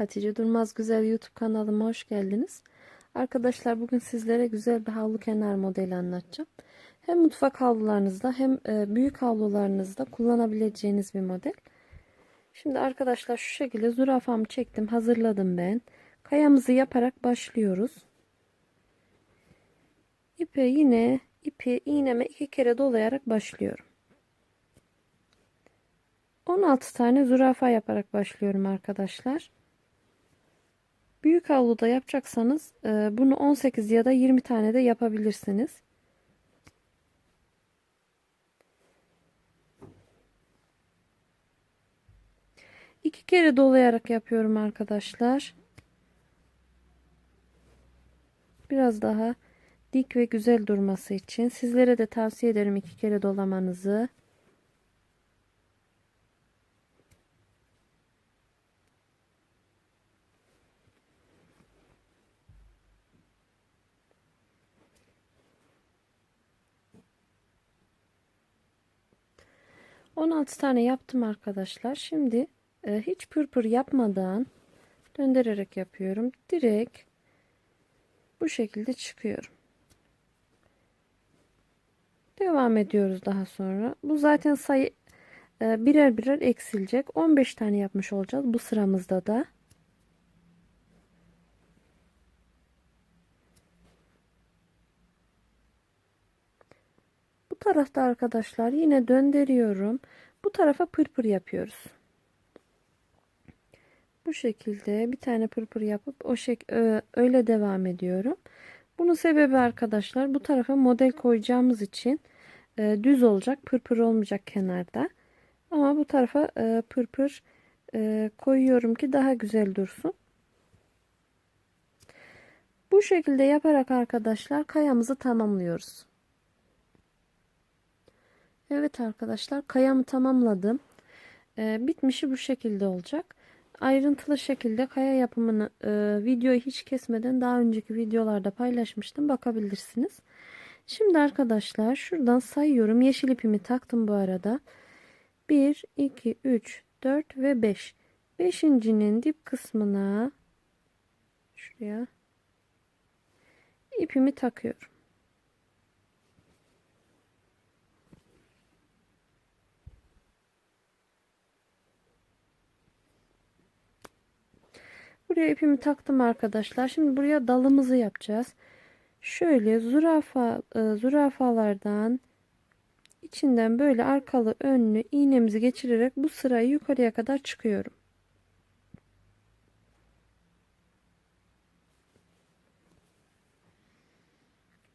Hatice Durmaz Güzel YouTube kanalıma hoş geldiniz. Arkadaşlar bugün sizlere güzel bir havlu kenar modeli anlatacağım. Hem mutfak havlularınızda hem e, büyük havlularınızda kullanabileceğiniz bir model. Şimdi arkadaşlar şu şekilde zürafamı çektim hazırladım ben. Kayamızı yaparak başlıyoruz. İpe yine ipi iğneme iki kere dolayarak başlıyorum. 16 tane zürafa yaparak başlıyorum arkadaşlar. Büyük havluda yapacaksanız e, bunu 18 ya da 20 tane de yapabilirsiniz. İki kere dolayarak yapıyorum arkadaşlar. Biraz daha dik ve güzel durması için sizlere de tavsiye ederim iki kere dolamanızı. On altı tane yaptım arkadaşlar. Şimdi e, hiç pırpır yapmadan döndürerek yapıyorum. Direkt bu şekilde çıkıyorum. Devam ediyoruz daha sonra. Bu zaten sayı e, birer birer eksilecek. 15 tane yapmış olacağız bu sıramızda da. Tarafta arkadaşlar yine döndürüyorum. Bu tarafa pırpır yapıyoruz. Bu şekilde bir tane pırpır yapıp o şek öyle devam ediyorum. Bunun sebebi arkadaşlar bu tarafa model koyacağımız için e, düz olacak. Pırpır olmayacak kenarda. Ama bu tarafa e, pırpır e, koyuyorum ki daha güzel dursun. Bu şekilde yaparak arkadaşlar kayamızı tamamlıyoruz. Evet arkadaşlar kayamı tamamladım. E, bitmişi bu şekilde olacak ayrıntılı şekilde kaya yapımını e, videoyu hiç kesmeden daha önceki videolarda paylaşmıştım. Bakabilirsiniz. Şimdi arkadaşlar şuradan sayıyorum. Yeşil ipimi taktım bu arada. 1, 2, 3, 4 ve 5. Beşincinin dip kısmına şuraya ipimi takıyorum. Buraya ipimi taktım arkadaşlar. Şimdi buraya dalımızı yapacağız. Şöyle zürafa e, zürafalardan içinden böyle arkalı önlü iğnemizi geçirerek bu sırayı yukarıya kadar çıkıyorum.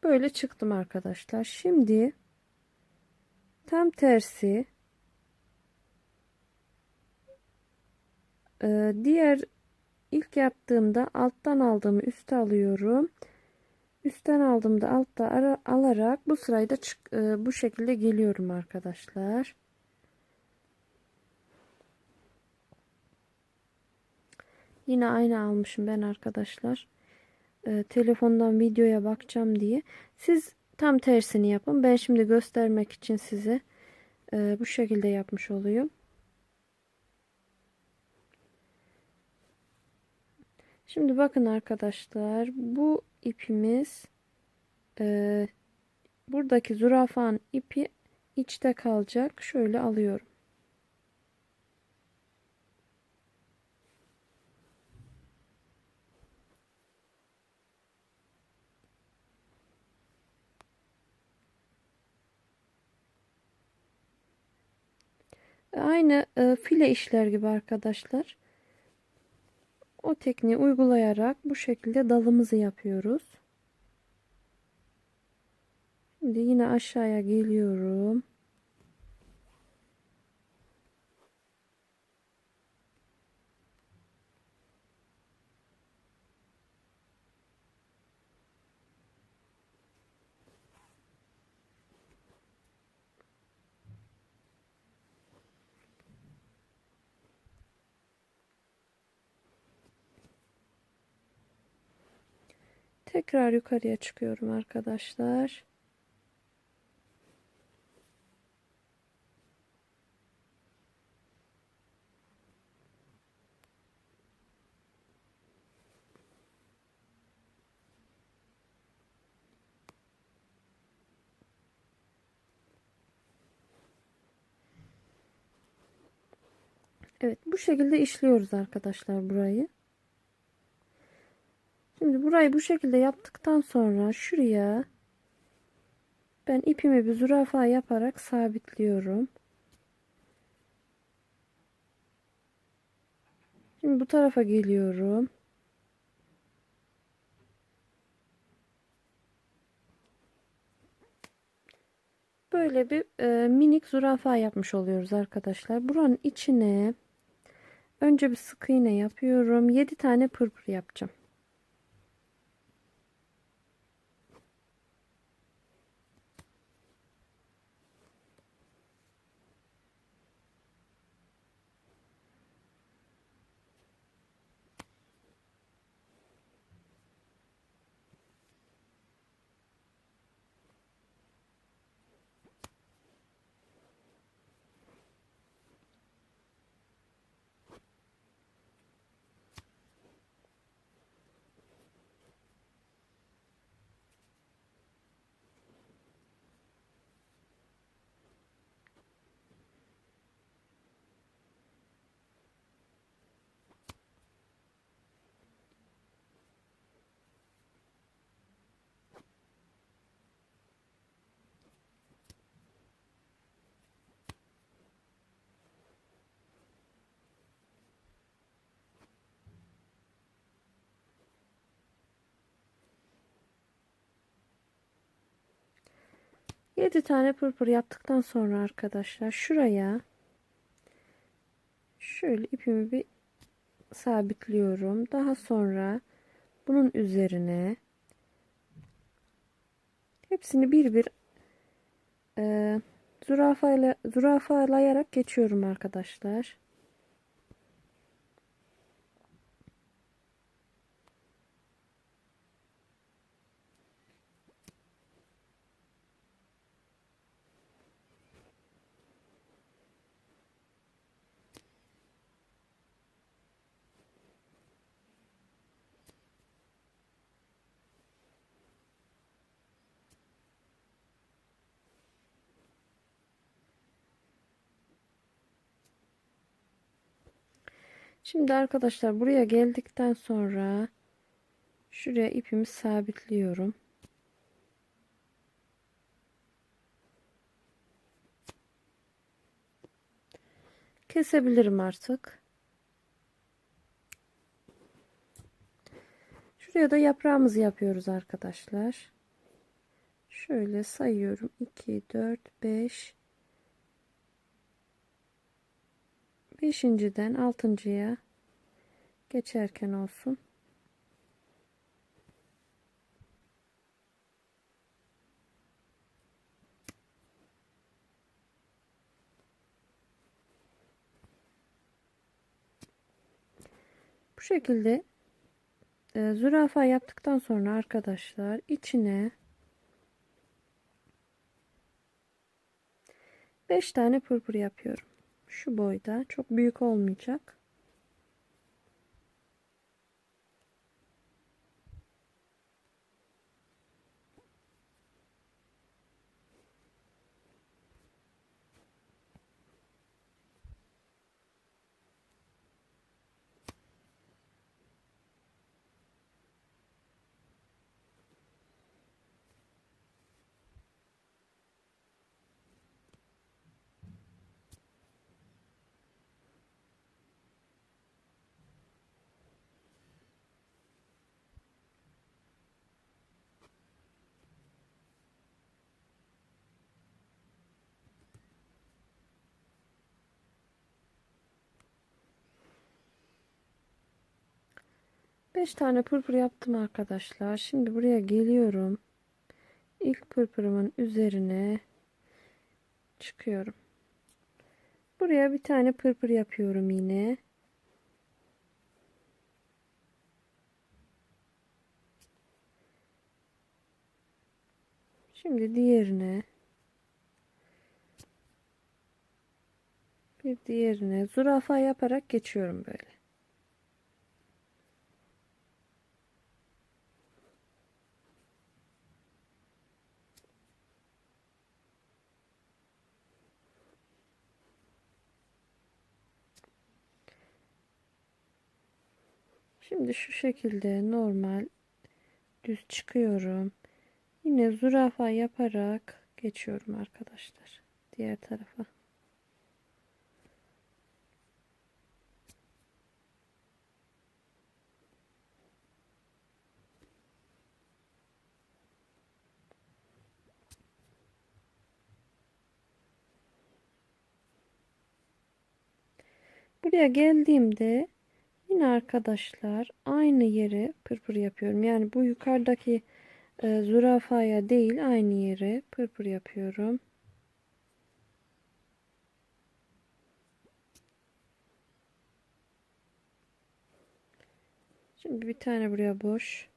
Böyle çıktım arkadaşlar. Şimdi tam tersi e, diğer İlk yaptığımda alttan aldığımı üste alıyorum. Üstten aldığımda altta ara, alarak bu sırayı da çık, e, bu şekilde geliyorum arkadaşlar. Yine aynı almışım ben arkadaşlar. E, telefondan videoya bakacağım diye. Siz tam tersini yapın. Ben şimdi göstermek için size e, bu şekilde yapmış oluyorum. Şimdi bakın arkadaşlar bu ipimiz e, buradaki zürafanın ipi içte kalacak. Şöyle alıyorum. Aynı e, file işler gibi arkadaşlar o tekniği uygulayarak bu şekilde dalımızı yapıyoruz. Şimdi yine aşağıya geliyorum. Tekrar yukarıya çıkıyorum arkadaşlar. Evet bu şekilde işliyoruz arkadaşlar burayı. Şimdi burayı bu şekilde yaptıktan sonra şuraya ben ipimi bir zürafa yaparak sabitliyorum. Şimdi bu tarafa geliyorum. Böyle bir e, minik zürafa yapmış oluyoruz arkadaşlar. Buranın içine önce bir sık iğne yapıyorum. 7 tane pırpır yapacağım. Yedi tane pırpır yaptıktan sonra arkadaşlar şuraya şöyle ipimi bir sabitliyorum. Daha sonra bunun üzerine hepsini bir bir e, zürafayla, zürafalayarak geçiyorum arkadaşlar. Şimdi arkadaşlar buraya geldikten sonra şuraya ipimi sabitliyorum. Kesebilirim artık. Şuraya da yaprağımızı yapıyoruz arkadaşlar. Şöyle sayıyorum. 2, 4, 5, Beşinciden altıncıya geçerken olsun. Bu şekilde e, zürafa yaptıktan sonra arkadaşlar içine 5 tane pırpır yapıyorum şu boyda çok büyük olmayacak. Beş tane pırpır yaptım arkadaşlar. Şimdi buraya geliyorum. İlk pırpırımın üzerine çıkıyorum. Buraya bir tane pırpır yapıyorum yine. Şimdi diğerine bir diğerine zürafa yaparak geçiyorum böyle. Şimdi şu şekilde normal düz çıkıyorum. Yine zürafa yaparak geçiyorum arkadaşlar. Diğer tarafa. Buraya geldiğimde yine arkadaşlar aynı yere pırpır yapıyorum. Yani bu yukarıdaki e, zürafaya değil aynı yere pırpır yapıyorum. Şimdi bir tane buraya boş.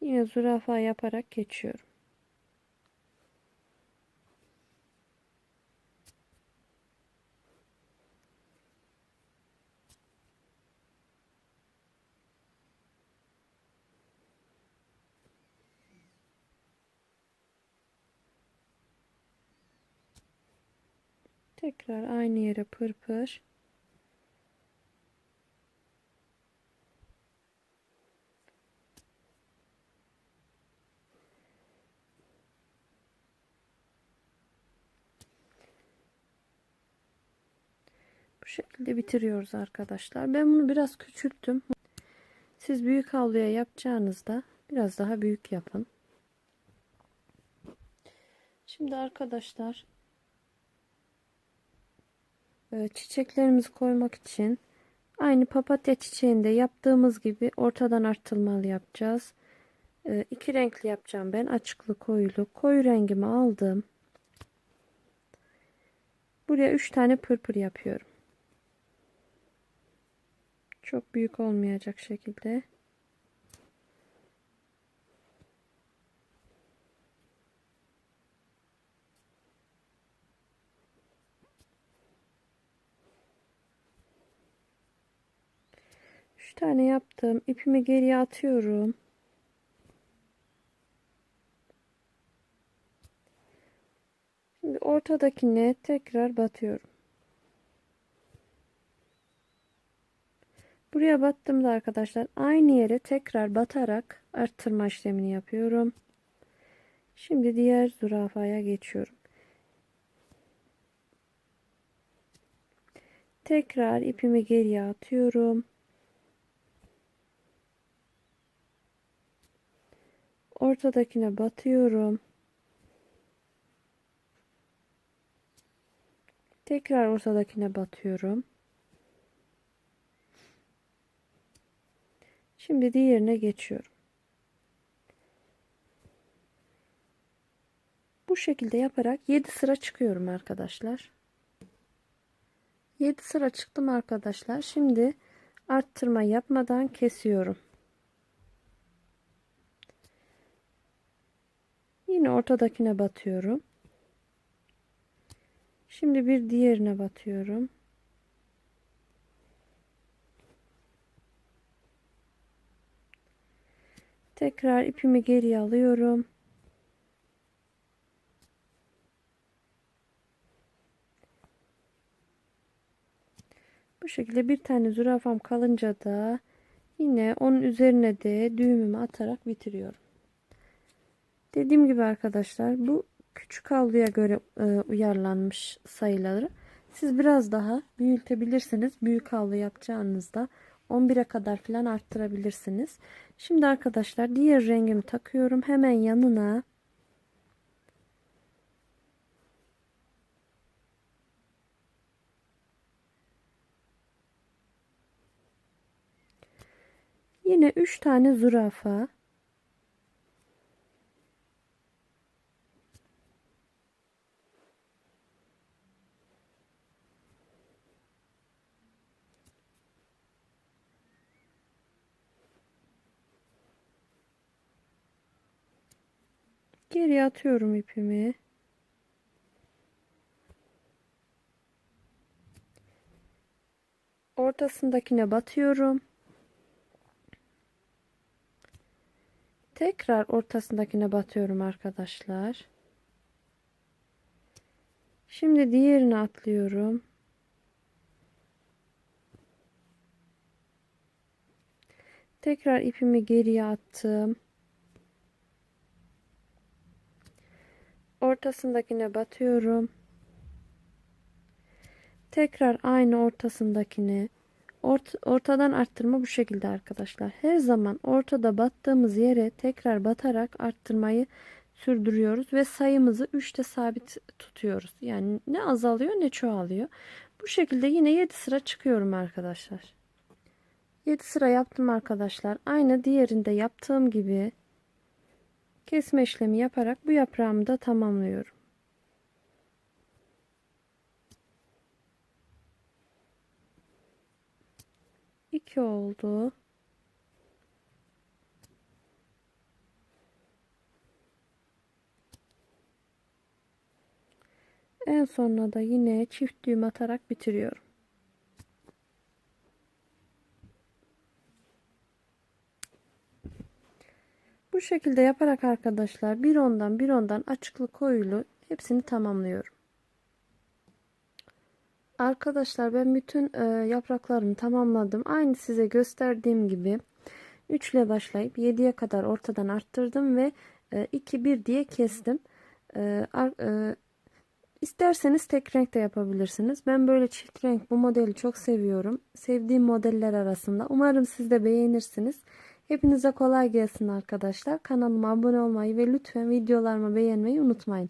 Yine zürafa yaparak geçiyorum. Tekrar aynı yere pırpır. Bu şekilde bitiriyoruz arkadaşlar. Ben bunu biraz küçülttüm. Siz büyük havluya yapacağınızda biraz daha büyük yapın. Şimdi arkadaşlar çiçeklerimizi koymak için aynı papatya çiçeğinde yaptığımız gibi ortadan artılmalı yapacağız. E, iki renkli yapacağım ben. Açıklı koyulu. Koyu rengimi aldım. Buraya üç tane pırpır yapıyorum. Çok büyük olmayacak şekilde. Üç tane yaptım. İpimi geriye atıyorum. Şimdi ortadakine tekrar batıyorum. Buraya battığımda arkadaşlar aynı yere tekrar batarak arttırma işlemini yapıyorum. Şimdi diğer zürafaya geçiyorum. Tekrar ipimi geriye atıyorum. Ortadakine batıyorum. Tekrar ortadakine batıyorum. Şimdi diğerine geçiyorum. Bu şekilde yaparak 7 sıra çıkıyorum arkadaşlar. 7 sıra çıktım arkadaşlar. Şimdi arttırma yapmadan kesiyorum. Yine ortadakine batıyorum. Şimdi bir diğerine batıyorum. Tekrar ipimi geriye alıyorum. Bu şekilde bir tane zürafam kalınca da yine onun üzerine de düğümümü atarak bitiriyorum. Dediğim gibi arkadaşlar bu küçük havluya göre e, uyarlanmış sayıları. Siz biraz daha büyütebilirsiniz. Büyük havlu yapacağınızda 11'e kadar falan arttırabilirsiniz. Şimdi arkadaşlar diğer rengimi takıyorum. Hemen yanına Yine 3 tane zürafa Geri atıyorum ipimi. Ortasındakine batıyorum. Tekrar ortasındakine batıyorum arkadaşlar. Şimdi diğerini atlıyorum. Tekrar ipimi geriye attım. Ortasındakine batıyorum. Tekrar aynı ortasındakini ort ortadan arttırma bu şekilde arkadaşlar. Her zaman ortada battığımız yere tekrar batarak arttırmayı sürdürüyoruz ve sayımızı 3'te sabit tutuyoruz. Yani ne azalıyor ne çoğalıyor. Bu şekilde yine 7 sıra çıkıyorum arkadaşlar. 7 sıra yaptım arkadaşlar. Aynı diğerinde yaptığım gibi kesme işlemi yaparak bu yaprağımı da tamamlıyorum. İki oldu. En sonuna da yine çift düğüm atarak bitiriyorum. Bu şekilde yaparak arkadaşlar bir ondan bir ondan açıklı koyulu hepsini tamamlıyorum. Arkadaşlar ben bütün e, yapraklarımı tamamladım. Aynı size gösterdiğim gibi 3 ile başlayıp 7'ye kadar ortadan arttırdım ve e, 2 1 diye kestim. E, ar, e, isterseniz tek renk de yapabilirsiniz. Ben böyle çift renk bu modeli çok seviyorum. Sevdiğim modeller arasında. Umarım siz de beğenirsiniz. Hepinize kolay gelsin arkadaşlar. Kanalıma abone olmayı ve lütfen videolarımı beğenmeyi unutmayın.